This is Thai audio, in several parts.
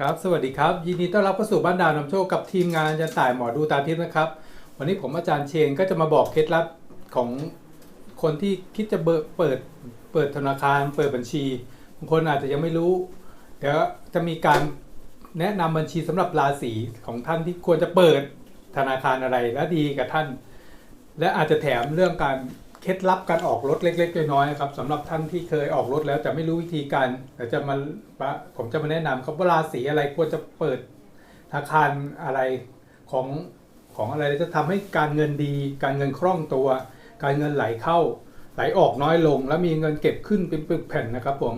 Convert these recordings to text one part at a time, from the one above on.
ครับ สวัสดีครับ ยินดีต้อนรับเข้าสู่บ้านดาวนำโชคกับทีมงานอาจารย์ต่ายหมอดูตาทิพย์นะครับ วันนี้ผมอาจารย์เชนก็จะมาบอกเคล็ดลับของคนที่คิดจะเเปิดเปิดธนาคาร เปิดบัญชีบางคนอาจจะยังไม่รู้ เดี๋ยวจะมีการแนะนำบัญชีสำหรับราศีของท่านที่ควรจะเปิดธนาคารอะไรและดีกับท่าน และอาจจะแถมเรื่องการ เคล็ดลับการออกรถเล็กๆน้อยๆครับสำหรับท่านที่เคยออกรถแล้วแต่ไม่รู้วิธีการแต่จะมาผมจะมาแนะนำครับว่าราศีอะไรควรจะเปิดธนาคารอะไรของของอะไรจะทำให้การเงินดี การเงินคล่องตัว การเงินไหลเข้า ไหลออกน้อยลง แล้วมีเงินเก็บขึ้นเป็นปึกแผ่นนะครับผม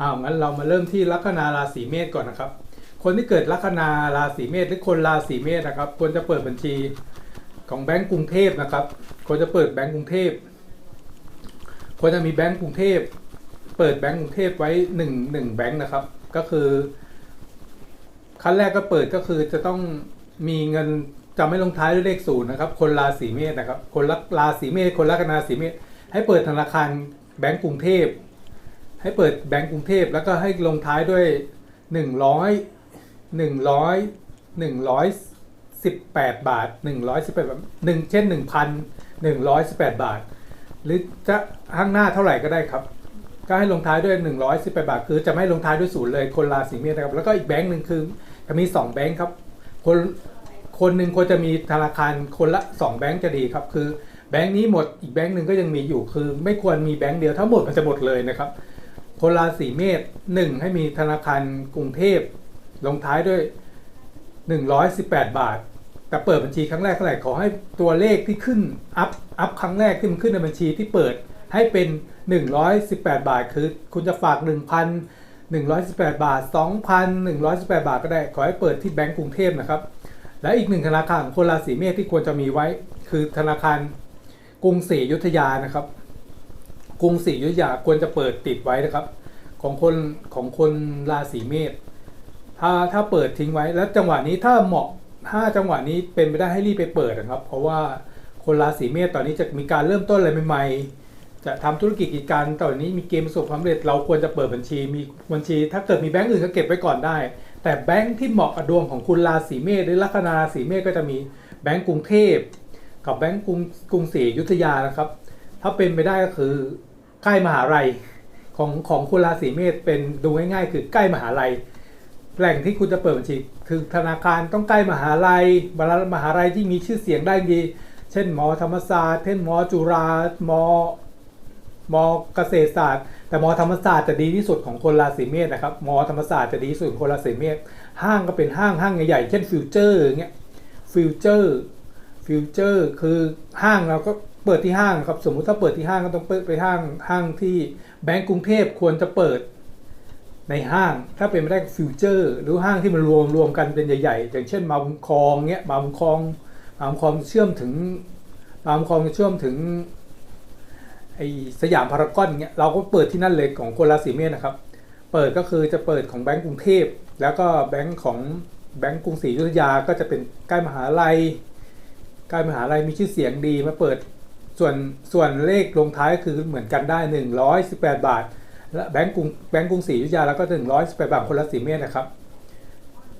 อ้าวงั้นเรามาเริ่มที่ลัคนาราศีเมษก่อนนะครับ คนที่เกิดลัคนาราศีเมษหรือคนราศีเมษนะครับ ควรจะเปิดบัญชีของแบงก์กรุงเทพนะครับควรจะเปิดแบงก์กรุงเทพ ควรจะมีแบงก์กรุงเทพ เปิดแบงก์กรุงเทพไว้หนึ่งหนึ่งแบงก์นะครับ ก็คือ ขั้นแรกก็เปิดก็คือจะต้องมีเงินจะไม่ลงท้ายด้วยเลขศูนย์นะครับ คนราศีเมษนะครับ คนลัราศีเมษคนลัคนาศีเมษให้เปิดธนาคารแบงก์กรุงเทพ ให้เปิดแบงก์กรุงเทพ แล้วก็ให้ลงท้ายด้วยหนึ่งร้อยหนึ่งร้อยหนึ่งร้อยสิบแปดบาทหนึ่งร้อยสิบแปดบาทหนึ่งเช่นหนึ่งพันหนึ่งร้อยสิบแปดบาท หรือจะข้างหน้าเท่าไหร่ก็ได้ครับ ก็ให้ลงท้ายด้วย 118 บาท คือจะไม่ลงท้ายด้วยศูนย์เลยคนราศีเมษนะครับ แล้วก็อีกแบงค์หนึ่งคือจะมี 2 แบงค์ครับ คนคนหนึ่งควรจะมีธนาคารคนละ 2 แบงค์จะดีครับ คือแบงค์นี้หมดอีกแบงค์หนึ่งก็ยังมีอยู่คือ ไม่ควรมีแบงค์เดียวถ้าหมดมันจะหมดเลยนะครับ คนราศีเมษหนึ่งให้มีธนาคารกรุงเทพลงท้ายด้วย 118 บาท แต่เปิดบัญชีครั้งแรกเท่าไหร่ขอให้ตัวเลขที่ขึ้นอัพอัพครั้งแรกที่มันขึ้นในบัญชีที่เปิดให้เป็น 118 บาท คือ คุณจะฝาก 1,000 118 บาท 2,118 บาทก็ได้ ขอให้เปิดที่แบงก์กรุงเทพนะครับ และอีกหนึ่งธนาคารของคนราศีเมษที่ควรจะมีไว้ คือธนาคารกรุงศรีอยุธยานะครับ กรุงศรีอยุธยาควรจะเปิดติดไว้นะครับ ของคนของคนราศีเมษถ้าถ้าเปิดทิ้งไว้แล้วจังหวะนี้ถ้าเหมาะ ถ้าจังหวะนี้เป็นไปได้ให้รีบไปเปิดนะครับ เพราะว่าคนราศีเมษตอนนี้จะมีการเริ่มต้นอะไรใหม่ๆ จะทำธุรกิจกิจการตอนนี้มีเกมประสบความสำเร็จเราควรจะเปิดบัญชีมีบัญชี ถ้าเกิดมีแบงก์อื่นก็เก็บไว้ก่อนได้ แต่แบงก์ที่เหมาะกับดวงของคุณราศีเมษหรือลัคนาราศีเมษก็จะมีแบงก์กรุงเทพกับแบงก์กรุงกรุงศรีอยุธยานะครับ ถ้าเป็นไปได้ก็คือใกล้มหาลัยของของคุณราศีเมษเป็นดูง่ายๆ คือใกล้มหาลัย แหล่งที่คุณจะเปิดบัญชี คือธนาคารต้องใกล้มหาลัยมหาลัยที่มีชื่อเสียงได้ดี เช่นหมอธรรมศาสตร์เช่นหมอจุฬาหมอมอเกษตรศาสตร์ แต่มอธรรมศาสตร์จะดีที่สุดของคนราศีเมษนะครับมอธรรมศาสตร์จะดีที่สุดของคนราศีเมษห้างก็เป็นห้างห้างใหญ่ๆเช่นฟิวเจอร์เงี้ยฟิวเจอร์ฟิวเจอร์คือห้างเราก็เปิดที่ห้างครับสมมุติถ้าเปิดที่ห้างก็ต้องเปิดไปห้างห้างที่แบงก์กรุงเทพควรจะเปิด ในห้างถ้าเป็นไม่ได้ฟิวเจอร์ หรือห้างที่มันรวมรวมกันเป็นใหญ่ๆ อย่างเช่นมาบุญคลองเงี้ยมาบุญคลองมาบุญคลองเชื่อมถึงมาบุญคลองเชื่อมถึงไอสยามพารากอนเงี้ยเราก็เปิดที่นั่นเลยของคนราศีเมษนะครับ เปิดก็คือจะเปิดของแบงก์กรุงเทพ แล้วก็แบงก์ของแบงก์กรุงศรีอยุธยาก็จะเป็นใกล้มหาลัยใกล้มหาลัยมีชื่อเสียงดีมาเปิดส่วนส่วนเลขลงท้ายคือเหมือนกันได้ 118 บาท และแบงก์กรุงแบงก์กรุงศรีอยุธยาแล้วก็ถึงร้อยสิบแปดบาทคนละสีเมตรนะครับ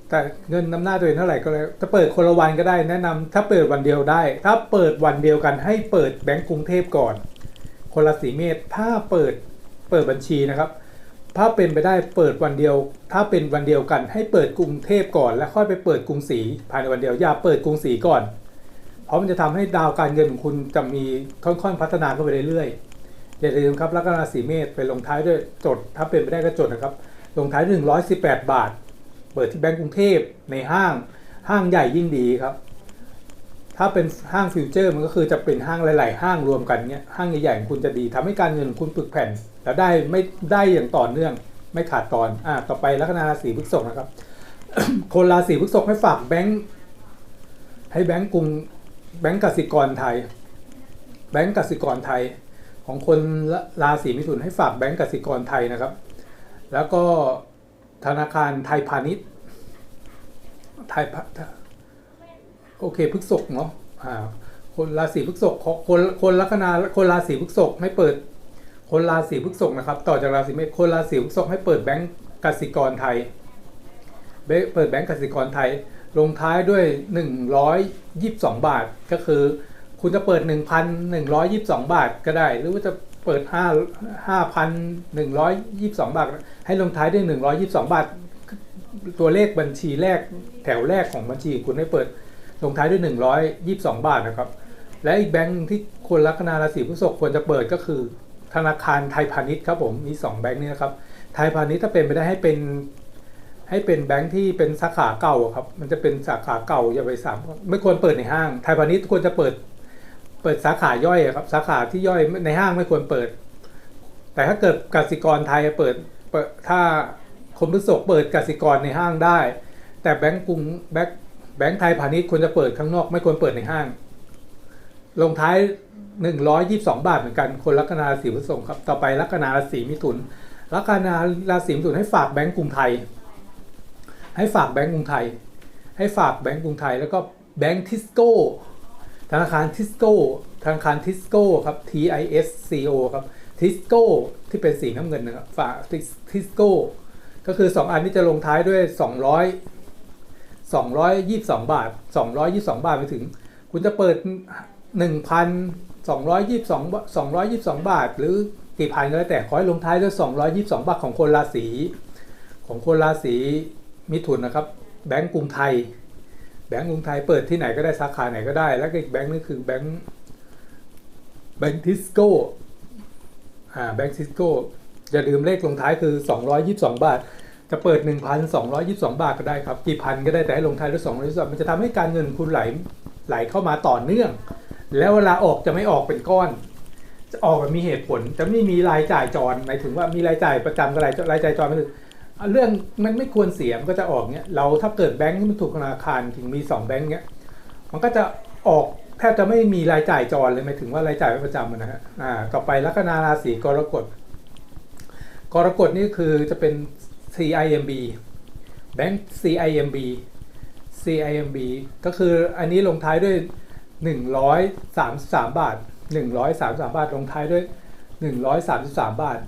แต่เงินนำหน้าตัวเองเท่าไหร่ก็เลยถ้าเปิดคนละวันก็ได้แนะนำถ้าเปิดวันเดียวได้ ถ้าเปิดวันเดียวกันให้เปิดแบงก์กรุงเทพก่อน คนละสีเมตร ถ้าเปิดเปิดบัญชีนะครับ ถ้าเป็นไปได้เปิดวันเดียว ถ้าเป็นวันเดียวกันให้เปิดกรุงเทพก่อน แล้วค่อยไปเปิดกรุงศรีภายในวันเดียวอย่าเปิดกรุงศรีก่อน เพราะมันจะทำให้ดาวการเงินของคุณจะมีค่อนๆพัฒนาขึ้นไปเรื่อยๆ อย่าลืมครับลัคนาสีเมษไปลงท้ายด้วยจด ถ้าเป็นไปได้ก็จดนะครับ ลงท้าย 118 บาท เปิดที่แบงก์กรุงเทพในห้างห้างใหญ่ยิ่งดีครับ ถ้าเป็นห้างฟิวเจอร์มันก็คือจะเป็นห้างหลาย ๆ ห้างรวมกันเนี้ยห้างใหญ่ๆของคุณจะดีทำให้การเงินของคุณปึกแผ่นและได้ไม่ได้อย่างต่อเนื่อง ไม่ขาดตอนอ่าต่อไปลัคนาราศีพฤษภนะครับ คนราศีพฤษภให้ฝากแบงก์ให้แบงก์กรุงแบงก์กสิกรไทย แบงก์กสิกรไทย ของคนราศีมิถุนให้ฝากแบงก์กสิกรไทยนะครับ แล้วก็ธนาคารไทยพาณิชย์ไทยพาโอเคพฤกษกเนาะอ่าคนราศีพฤกษกคนคนลัคนาคนราศีพฤกษกให้เปิด คนราศีพฤกษกนะครับ ต่อจากราศีเมษคนราศีพฤกษกให้เปิดแบงก์กสิกรไทยเบเปิดแบงก์กสิกรไทย ลงท้ายด้วย 122 บาทก็คือ คุณจะเปิด 1,122 บาทก็ได้ หรือว่าจะเปิด 5 5,122 บาท ให้ลงท้ายด้วย 122 บาท ตัวเลขบัญชีแรกแถวแรกของบัญชี คุณให้เปิดลงท้ายด้วย 122 บาทนะครับ และอีกแบงค์ที่คนลัคนาราศีพฤษภควรจะเปิดก็คือ ธนาคารไทยพาณิชย์ครับผมมี 2 แบงค์นี้นะครับไทยพาณิชย์ถ้าเป็นไปได้ให้เป็นให้เป็นแบงค์ที่เป็นสาขาเก่าครับ มันจะเป็นสาขาเก่าอย่าไปสามไม่ควรเปิดในห้าง ไทยพาณิชย์ควรจะเปิด เปิดสาขาย่อยครับ สาขาที่ย่อยในห้างไม่ควรเปิด แต่ถ้าเกิดกสิกรไทยเปิดเปิดถ้าคนพฤษภเปิดกสิกรในห้างได้ แต่แบงก์กรุงแบงก์แบงก์ไทยพาณิชย์ควรจะเปิดข้างนอก ไม่ควรเปิดในห้าง ลงท้าย 122 บาทเหมือนกัน คนลัคนาราศีพฤษภครับ ต่อไปลัคนาราศีมิถุนลัคนาราศีมิถุนให้ฝากแบงก์กรุงไทย ให้ฝากแบงก์กรุงไทย ให้ฝากแบงก์กรุงไทย แล้วก็แบงก์ทิสโก้ ธนาคารทิสโก้ธนาคารทิสโก้ครับ T I S C O ครับทิสโก้ที่เป็นสีน้ำเงินนะครับฝากทิสโก้ก็คือ 2 อันนี้จะลงท้ายด้วย 200 222 บาท 222 บาทไปถึง คุณจะเปิด 1,222 222 บาท หรือกี่พันก็แล้วแต่ขอให้ลงท้ายด้วย 222 บาทของคนราศีของคนราศีมิถุนนะครับ แบงก์กรุงไทย แบงก์กรุงไทยเปิดที่ไหนก็ได้สาขาไหนก็ได้ แล้วก็อีกแบงก์นึงคือแบงก์แบงก์ทิสโก้อ่าแบงก์ทิสโก้อย่าลืมเลขลงท้ายคือ 222 บาท จะเปิด 1,222 บาทก็ได้ครับ กี่พันก็ได้แต่ให้ลงท้ายด้วย222มันจะทำให้การเงินคุณไหลไหลเข้ามาต่อเนื่อง แล้วเวลาออกจะไม่ออกเป็นก้อน จะออกแบบมีเหตุผล จะไม่มีรายจ่ายจรหมายถึงว่ามีรายจ่ายประจำกับรายรายจ่ายจรไม่ถึง เรื่องมันไม่ควรเสียมันก็จะออกเนี้ยเราถ้าเกิดแบงค์ที่มันถูกธนาคารถึงมี2แบงค์เนี้ยมันก็จะออกแทบจะไม่มีรายจ่ายจรเลยหมายถึงว่ารายจ่ายประจำนะฮะอ่าต่อไปลัคนาราศีกรกฎกรกฎนี่คือจะเป็น CIMB แบงค์ CIMB CIMB ก็คืออันนี้ลงท้ายด้วย 133 บาท 133 บาทลงท้ายด้วย 133 บาท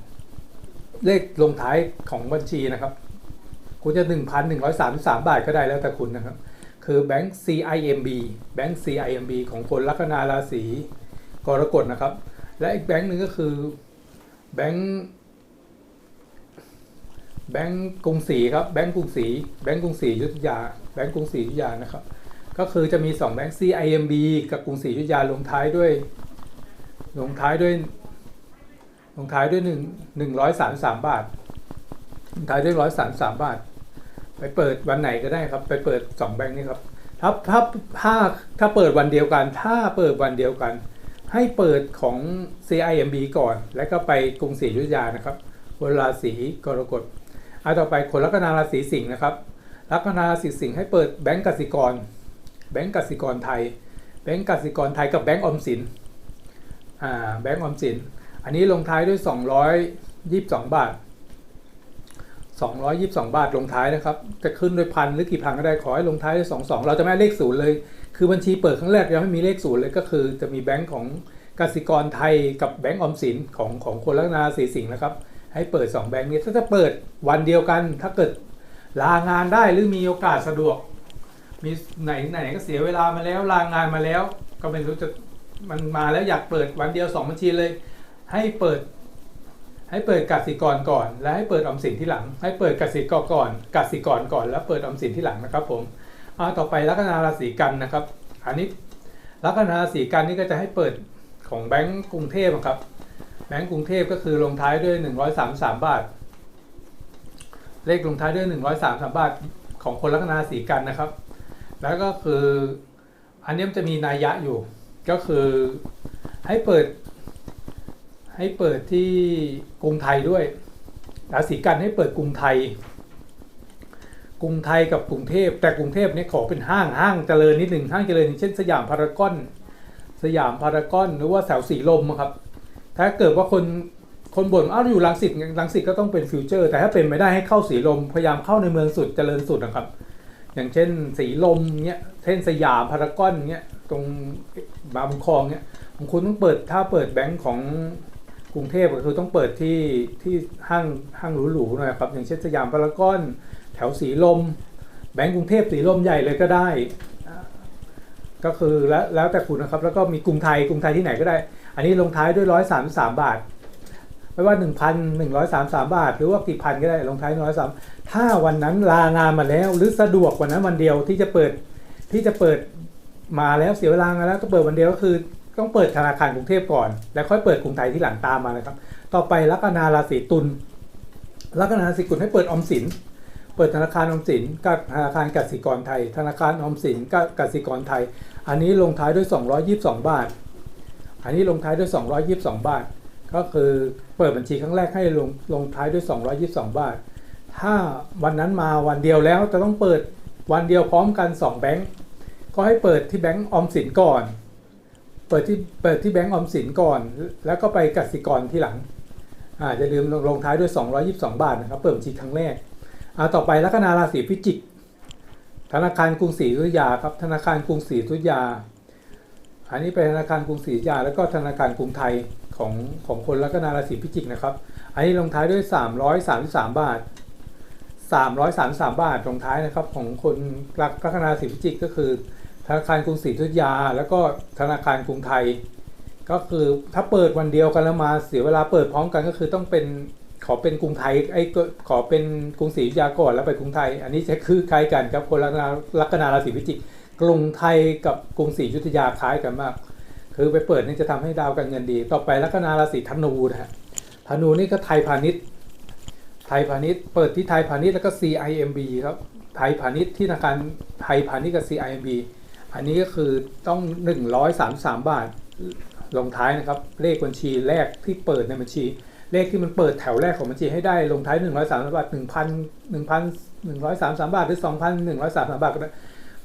เลขลงท้ายของบัญชีนะครับ คุณจะ 1,133 บาทก็ได้แล้วแต่คุณนะครับ คือแบงค์ CIMB แบงค์ CIMB ของคนลัคนาราศีกรกฎนะครับ และอีกแบงค์หนึ่งก็คือแบงค์แบงก์กรุงศรีครับแบงก์กรุงศรีแบงก์กรุงศรียุทธยาแบงก์กรุงศรียุทธยานะครับ ก็คือจะมี 2 แบงก์ CIMB กับกรุงศรียุทธยาลงท้ายด้วยลงท้ายด้วย ลงท้ายด้วย1 133บาทลงท้ายด้วย133บาท ไปเปิดวันไหนก็ได้ครับ ไปเปิด2แบงก์นี้ครับถ้าถ้าถ้าถ้าเปิดวันเดียวกัน ถ้าเปิดวันเดียวกัน ให้เปิดของ CIMB ก่อน แล้วก็ไปกรุงศรีอยุธยานะครับเวลาสีกรกฎอันต่อไปคนลัคนาราศีสิงห์นะครับลัคนาราศีสิงห์ให้เปิดแบงก์กสิกร แบงก์กสิกรไทย แบงก์กสิกรไทยกับแบงก์ออมสินอ่าแบงก์ออมสิน อันนี้ลงท้ายด้วย 222 บาท 222 บาทลงท้ายนะครับ จะขึ้นด้วยพันหรือกี่พันก็ได้ขอให้ลงท้ายด้วย 22 เราจะไม่เลขศูนย์เลย คือบัญชีเปิดครั้งแรกยังไม่มีเลขศูนย์เลยก็คือ จะมีแบงก์ของกสิกรไทยกับแบงก์ออมสินของของคนลัคนาราศีสิงห์นะครับ ให้เปิด 2 แบงค์นี้ถ้าจะเปิดวันเดียวกันถ้าเกิดลางานได้หรือมีโอกาสสะดวก มีไหนไหนก็เสียเวลามาแล้วลางานมาแล้ว ก็ไม่รู้จะมันมาแล้วอยากเปิดวันเดียว 2 บัญชีเลย ให้เปิด ให้เปิดกสิกรก่อน และให้เปิดออมสินที่หลัง ให้เปิดกสิกรก่อนกสิกรก่อน แล้วเปิดออมสินที่หลังนะครับผมเอาต่อไปลัคนาราศีกันนะครับ อันนี้ลัคนาราศีกันนี่ก็จะให้เปิดของแบงก์กรุงเทพอะครับแบงก์กรุงเทพก็คือลงท้ายด้วย 133 บาท เลขลงท้ายด้วย 133 บาท ของคนลัคนาสีกันนะครับ แล้วก็คืออันนี้มันจะมีนัยยะอยู่ ก็คือให้เปิด ให้เปิดที่กรุงไทยด้วยราศีกันให้เปิดกรุงไทย กรุงไทยกับกรุงเทพ แต่กรุงเทพเนี่ยขอเป็นห้างห้างเจริญนิดหนึ่งห้างเจริญอย่างเช่นสยามพารากอน สยามพารากอนหรือว่าแถวสีลมครับ ถ้าเกิดว่าคนคนบ่นอ้าวอยู่รังสิตรังสิตก็ต้องเป็นฟิวเจอร์ แต่ถ้าเป็นไม่ได้ให้เข้าสีลมพยายามเข้าในเมืองสุดเจริญสุดนะครับ อย่างเช่นสีลมเนี้ยเช่นสยามพารากอนเนี้ยตรงบางคลองเนี้ยของคุณต้องเปิดถ้าเปิดแบงก์ของ กรุงเทพก็คือต้องเปิดที่ที่ห้างห้างหรูๆหน่อยครับ อย่างเช่นสยามพารากอนแถวสีลม แบงก์กรุงเทพสีลมใหญ่เลยก็ได้ ก็คือแล้วแล้วแต่คุณนะครับ แล้วก็มีกรุงไทยกรุงไทยที่ไหนก็ได้ อันนี้ลงท้ายด้วยร้อยสามสามบาท ไม่ว่าหนึ่งพันหนึ่งร้อยสามสามบาท หรือว่ากี่พันก็ได้ลงท้ายร้อยสามถ้าวันนั้นลางานมาแล้ว หรือสะดวกวันนั้นวันเดียวที่จะเปิดที่จะเปิดมาแล้วเสียเวลามาแล้วก็เปิดวันเดียวก็คือ ต้องเปิดธนาคารกรุงเทพก่อน แล้วค่อยเปิดกรุงไทยที่หลังตามมานะครับ ต่อไปลัคนาราศีตุลลัคนาราศีตุลให้เปิดออมสิน เปิดธนาคารออมสินกับธนาคารกสิกรไทย ธนาคารออมสินกับกสิกรไทย อันนี้ลงท้ายด้วย 222 บาท อันนี้ลงท้ายด้วย 222 บาท ก็คือเปิดบัญชีครั้งแรกให้ลงลงท้ายด้วย 222 บาท ถ้าวันนั้นมาวันเดียวแล้วจะต้องเปิดวันเดียวพร้อมกัน 2 แบงก์ก็ให้เปิดที่แบงก์ออมสินก่อน เปิดที่เปิดที่แบงก์ออมสินก่อน แล้วก็ไปกสิกรที่หลังอ่าจะลืมลงลงท้ายด้วย 222 บาทนะครับ เปิดบัญชีครั้งแรกอ่าต่อไปลัคนาราศีพิจิก ธนาคารกรุงศรีอยุธยาครับ ธนาคารกรุงศรีอยุธยา อันนี้เป็นธนาคารกรุงศรีอยุธยา แล้วก็ธนาคารกรุงไทยของของคนลัคนาราศีพิจิกนะครับ อันนี้ลงท้ายด้วย 333 บาท 333 บาทลงท้ายนะครับของคนลัคลัคนาราศีพิจิกก็คือ ธนาคารกรุงศรีอยุธยา แล้วก็ธนาคารกรุงไทย ก็คือถ้าเปิดวันเดียวกันแล้วมาเสียเวลาเปิดพร้อมกันก็คือต้องเป็นขอเป็นกรุงไทยไอ้ก็ขอเป็นกรุงศรีอยุธยาก่อนแล้วไปกรุงไทย อันนี้จะคือคล้ายกันครับคนลัคนาลัคนาราศีพิจิกกรุงไทยกับกรุงศรีอยุธยาคล้ายกันมาก คือไปเปิดนี่จะทำให้ดาวการเงินดี ต่อไปลัคนาราศีธนูนะฮะธนูนี่ก็ไทยพาณิชย์ไทยพาณิชย์เปิดที่ไทยพาณิชย์แล้วก็ CIMB ครับไทยพาณิชย์ที่ธนาคารไทยพาณิชย์กับ CIMB อันนี้ก็คือต้อง 133 บาทลงท้ายนะครับ เลขบัญชีแรกที่เปิดในบัญชี เลขที่มันเปิดแถวแรกของบัญชีให้ได้ลงท้าย 133 บาท 1,000 1,133 บาท หรือ 2,133 บาทก็ได้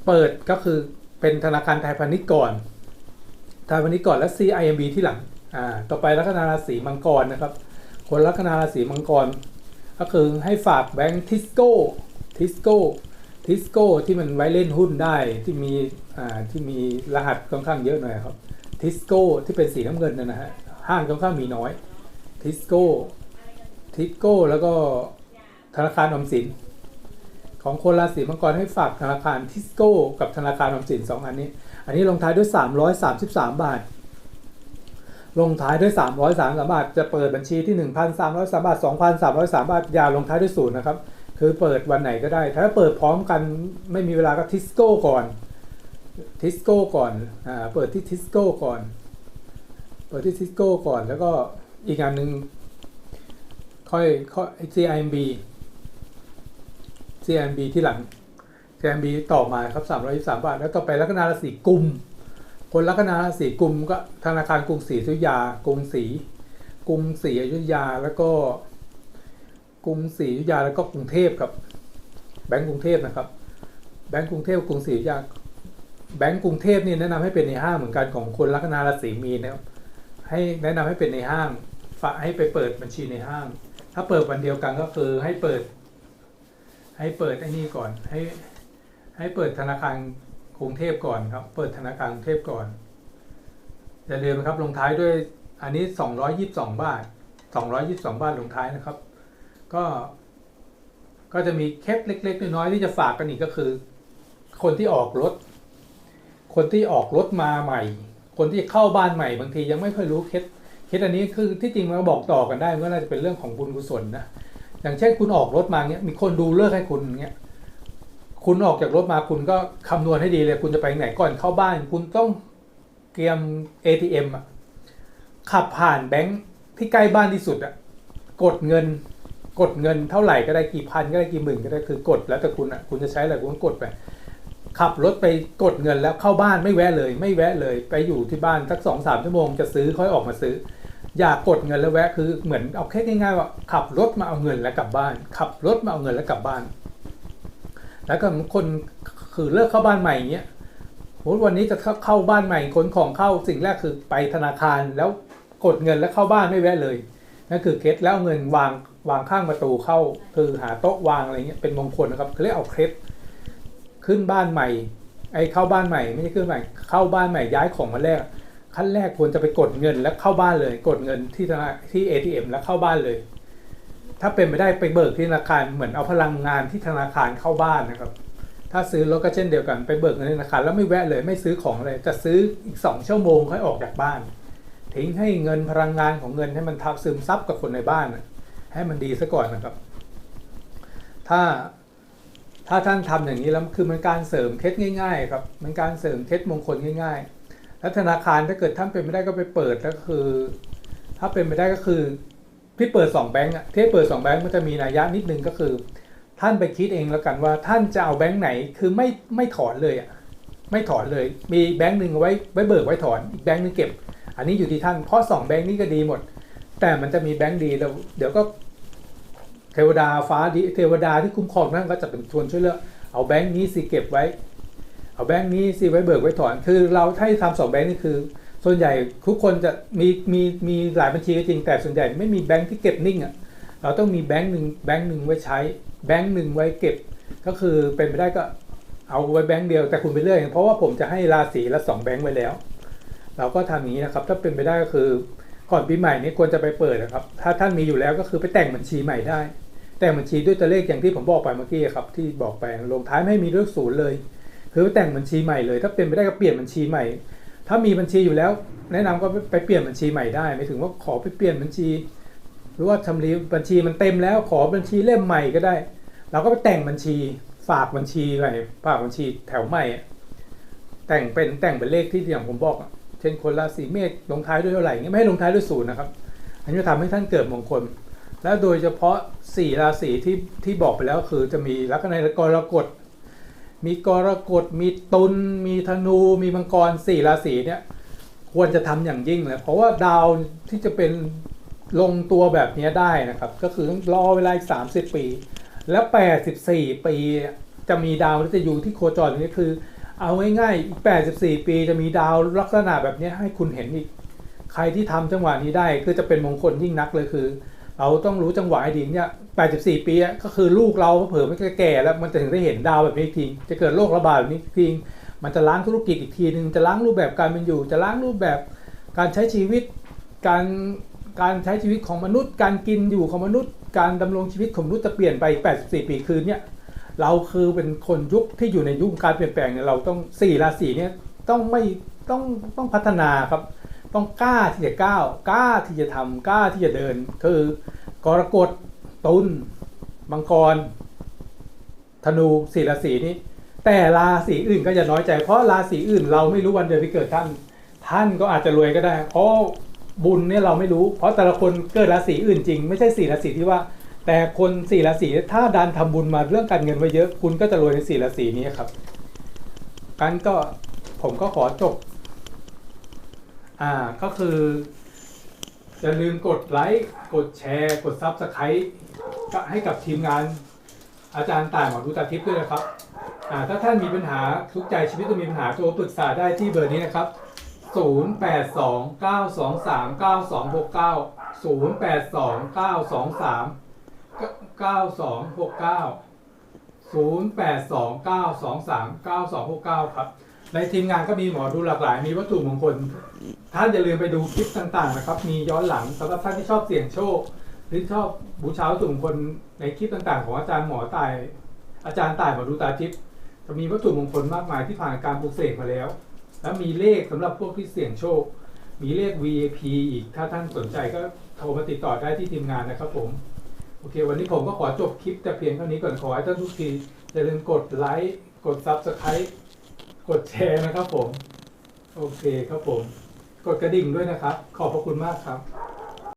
เปิดก็คือเป็นธนาคารไทยพาณิชย์ก่อนไทยพาณิชย์ก่อนแล้ว CIMB ที่หลังอ่าต่อไปลัคนาราศีมังกรนะครับ คนลัคนาราศีมังกร ก็คือให้ฝากแบงค์ทิสโก้ทิสโก้ ทิสโก้ที่มันไว้เล่นหุ้นได้ที่มีอ่าที่มีรหัสค่อนข้างเยอะหน่อยครับทิสโก้ที่เป็นสีน้ำเงินนะนะฮะห้างค่อนข้างมีน้อยทิสโก้ทิสโก้แล้วก็ธนาคารออมสิน ของคนราศีมังกรให้ฝากธนาคารทิสโก้กับธนาคารออมสินสองอันนี้ อันนี้ลงท้ายด้วย 333 บาท ลงท้ายด้วย 333บาท จะเปิดบัญชีที่ 1,303บาท 2,303บาทอย่าลงท้ายด้วยศูนย์นะครับ คือเปิดวันไหนก็ได้ ถ้าเปิดพร้อมกันไม่มีเวลาก็ทิสโก้ก่อน ทิสโก้ก่อนอ่าเปิดที่ทิสโก้ก่อน เปิดที่ทิสโก้ก่อนแล้วก็อีกอันหนึ่งค่อยค่อย CIMB CIMB ที่หลัง CIMB ต่อมาครับ323บาท แล้วต่อไปลัคนาราศีกุม คนลัคนาราศีกุมก็ธนาคารกรุงศรีอยุธยา กรุงศรีกรุงศรีอยุธยาแล้วก็ กรุงศรีอยุธยาแล้วก็กรุงเทพครับ แบงก์กรุงเทพนะครับ แบงก์กรุงเทพกรุงศรีอยุธยาแบงก์กรุงเทพนี่แนะนำให้เป็นในห้างเหมือนกันของคนลัคนาราศีมีนนะครับให้แนะนำให้เป็นในห้างฝากให้ไปเปิดบัญชีในห้าง ถ้าเปิดวันเดียวกันก็คือให้เปิด ให้เปิดไอ้นี่ก่อน ให้ให้เปิดธนาคารกรุงเทพก่อนครับ เปิดธนาคารกรุงเทพก่อนอย่าลืมนะครับลงท้ายด้วยอันนี้ 222 บาท 222 บาทลงท้ายนะครับ ก็ก็จะมีเคล็ดเล็ก ๆ น้อยๆที่จะฝากกันอีกก็คือ คนที่ออกรถ คนที่ออกรถมาใหม่ คนที่เข้าบ้านใหม่บางทียังไม่ค่อยรู้เคล็ดเคสอันนี้คือที่จริงมันก็บอกต่อกันได้มันก็น่าจะเป็นเรื่องของบุญกุศลนะอย่างเช่นคุณออกรถมาเงี้ยมีคนดูเลิกให้คุณเงี้ยคุณออกจากรถมาคุณก็คำนวณให้ดีเลย คุณจะไปไหนก่อนเข้าบ้าน คุณต้องเตรียม ATM อะขับผ่านแบงค์ที่ใกล้บ้านที่สุดอะกดเงิน กดเงินเท่าไหร่ก็ได้กี่พันก็ได้กี่หมื่นก็ได้คือกด แล้วแต่คุณอะคุณจะใช้อะไรคุณกดไปขับรถไปกดเงินแล้วเข้าบ้านไม่แวะเลย ไม่แวะเลย ไปอยู่ที่บ้านสักสองสามชั่วโมงจะซื้อค่อยออกมาซื้อ อย่ากดเงินแล้วแวะคือเหมือนเอาแค่ง่ายๆว่าขับรถมาเอาเงินแล้วกลับบ้าน ขับรถมาเอาเงินแล้วกลับบ้าน แล้วก็คนคือเลิกเข้าบ้านใหม่เงี้ยวันนี้จะเข้าบ้านใหม่ขนของเข้าสิ่งแรกคือไปธนาคารแล้วกดเงินแล้วเข้าบ้านไม่แวะเลยนั่นคือเคล็ดแล้วเอาเงินวาง วางข้างประตูเข้าคือหาโต๊ะวางอะไรเงี้ยเป็นมงคลนะครับเขาเรียกเอาเคล็ดขึ้นบ้านใหม่ ไอ้เข้าบ้านใหม่ไม่ใช่ขึ้นใหม่ เข้าบ้านใหม่ย้ายของมาแรก ขั้นแรกควรจะไปกดเงินแล้วเข้าบ้านเลย กดเงินที่ธนาที่ ATM แล้วเข้าบ้านเลย ถ้าเป็นไปได้ไปเบิกที่ธนาคารเหมือนเอาพลังงานที่ธนาคารเข้าบ้านนะครับ ถ้าซื้อรถก็เช่นเดียวกันไปเบิกเงินธนาคารแล้วไม่แวะเลยไม่ซื้อของเลยจะซื้ออีกสองชั่วโมงค่อยออกจากบ้านทิ้งให้เงินพลังงานของเงินให้มันทับซึมซับกับคนในบ้านน่ะ ให้มันดีซะก่อนนะครับ ถ้าถ้าท่านทำอย่างนี้แล้วคือมันการเสริมเคล็ดง่ายๆครับมันการเสริมเคล็ดมงคลง่ายๆ แล้วธนาคารถ้าเกิดท่านเป็นไม่ได้ก็ไปเปิดแล้วก็คือ ถ้าเป็นไม่ได้ก็คือที่เปิดสองแบงก์อะที่เปิดสองแบงก์มันจะมีนัยยะนิดนึงก็คือ ท่านไปคิดเองแล้วกันว่าท่านจะเอาแบงก์ไหนคือไม่ไม่ถอนเลยอะไม่ถอนเลย มีแบงก์หนึ่งไว้ไว้เบิกไว้ถอนอีกแบงก์หนึงเก็บ อันนี้อยู่ที่ท่านเพราะสองแบงก์นี้ก็ดีหมด แต่มันจะมีแบงก์ดีแล้วเดี๋ยวก็เทวดาฟ้าดีเทวดาที่คุ้มครองนั่นก็จะเป็นชวนช่วยเลือกเอาแบงก์นี้สิเก็บไว้ เอาแบงก์นี้สิไว้เบิกไว้ถอน คือเราถ้าทำสองแบงก์นี่คือ ส่วนใหญ่ทุกคนจะมีมีมีหลายบัญชีก็จริงแต่ส่วนใหญ่ไม่มีแบงก์ที่เก็บนิ่งอะเราต้องมีแบงก์หนึ่งแบงก์หนึ่งไว้ใช้แบงก์หนึ่งไว้เก็บ ก็คือเป็นไปได้ก็เอาไว้แบงก์เดียวแต่คุณไปเรื่อยเพราะว่าผมจะให้ราศีละสองแบงก์ไว้แล้ว เราก็ทำอย่างนี้นะครับ ถ้าเป็นไปได้ก็คือ ก่อนปีใหม่นี้ควรจะไปเปิดนะครับ ถ้าท่านมีอยู่แล้วก็คือไปแต่งบัญชีใหม่ได้ แต่งบัญชีด้วยตัวเลขอย่างที่ผมบอกไปเมื่อกี้ครับ ที่บอกไปลงท้ายไม่มีเลขศูนย์เลย คือไปแต่งบัญชีใหม่เลย ถ้าเป็นไปได้ก็เปลี่ยนบัญชีใหม่ ถ้ามีบัญชีอยู่แล้ว แนะนำก็ไปเปลี่ยนบัญชีใหม่ได้ไม่ถึงว่าขอไปเปลี่ยนบัญชี หรือว่าทำรีบัญชีมันเต็มแล้วขอบัญชีเล่มใหม่ก็ได้ เราก็ไปแต่งบัญชีฝากบัญชีไปฝากบัญชีแถวใหม่แต่งเป็นแต่งเป็นเลขที่อย่างผมบอกอะ เช่นคนราศีเมษลงท้ายด้วยเท่าไหร่เงี้ยไม่ให้ลงท้ายด้วยศูนย์นะครับอันนี้จะทำให้ท่านเกิดมงคล และโดยเฉพาะสี่ราศีที่ที่บอกไปแล้วคือจะมีลัคนากรกฎมีกรกฎมีตุลมีธนู มีมังกรสี่ราศีเนี่ยควรจะทำอย่างยิ่งเลย เพราะว่าดาวที่จะเป็นลงตัวแบบนี้ได้นะครับ ก็คือต้องรอเวลาอีก30ปี แล้ว84ปีจะมีดาวที่จะอยู่ที่โคจรอย่างนี้คือ เอาง่ายๆอีก 84 ปีจะมีดาวลักษณะแบบนี้ให้คุณเห็นอีก ใครที่ทำจังหวะนี้ได้คือจะเป็นมงคลยิ่งนักเลยคือ เราต้องรู้จังหวะให้ดีเนี่ย 84 ปีอะก็คือลูกเราเผื่อไม่แก่แล้วมันจะถึงได้เห็นดาวแบบนี้อีกทีจะเกิดโรคระบาดแบบนี้อีกทีมันจะล้างธุรกิจอีกทีหนึ่งจะล้างรูปแบบการเป็นอยู่ จะล้างรูปแบบการใช้ชีวิต การการใช้ชีวิตของมนุษย์ การกินอยู่ของมนุษย์ การดำรงชีวิตของมนุษย์จะเปลี่ยนไป 84 ปีคืนเนี่ย เราคือเป็นคนยุคที่อยู่ในยุคการเปลี่ยนแปลงเนี่ยเราต้องสี่ราศีเนี่ยต้องไม่ต้องต้องพัฒนาครับ ต้องกล้าที่จะก้าวกล้าที่จะทำกล้าที่จะเดิน คือกรกฎตุลมังกร ธนูสี่ราศีนี้ แต่ราศีอื่นก็จะน้อยใจ เพราะราศีอื่น เราไม่รู้วันเดือนที่เกิดท่าน ท่านก็อาจจะรวยก็ได้ เพราะบุญเนี่ยเราไม่รู้ เพราะแต่ละคนเกิดราศีอื่นจริง ไม่ใช่สี่ราศีที่ว่า แต่คนสี่ราศีถ้าดันทำบุญมาเรื่องการเงินไว้เยอะ คุณก็จะรวยในสี่ราศีนี้ครับกันก็ผมก็ขอจบ อ่าก็คือ อย่าลืมกดไลค์กดแชร์ กดซับสไครต์ให้กับทีมงาน อาจารย์ต่ายหมอดูตาทิพย์ด้วยนะครับอ่าถ้าท่านมีปัญหาทุกใจชีวิตจะมีปัญหาโทรปรึกษาได้ที่เบอร์นี้นะครับ 0 8 92690829239269 ครับ ในทีมงานก็มีหมอดูหลากหลาย มีวัตถุมงคล ท่านอย่าลืมไปดูคลิปต่างๆนะครับ มีย้อนหลังสำหรับท่านที่ชอบเสี่ยงโชค หรือชอบบูชาวัตถุมงคลในคลิปต่างๆ ของอาจารย์หมอตาย อาจารย์ตายหมอดูตาทิพย์จะมีวัตถุมงคลมากมายที่ผ่านการปลูกเสกมาแล้ว แล้วมีเลขสำหรับพวกที่เสี่ยงโชค มีเลข VIP อีก ถ้าท่านสนใจก็โทรมาติดต่อได้ที่ทีมงานนะครับผม โอเค วันนี้ผมก็ขอจบคลิปแต่เพียงเท่านี้ก่อนขอให้ท่านทุกทีอย่าลืมกดไลค์กด Subscribe กดแชร์นะครับผม โอเคครับผม กดกระดิ่งด้วยนะครับ ขอบพระคุณมากครับ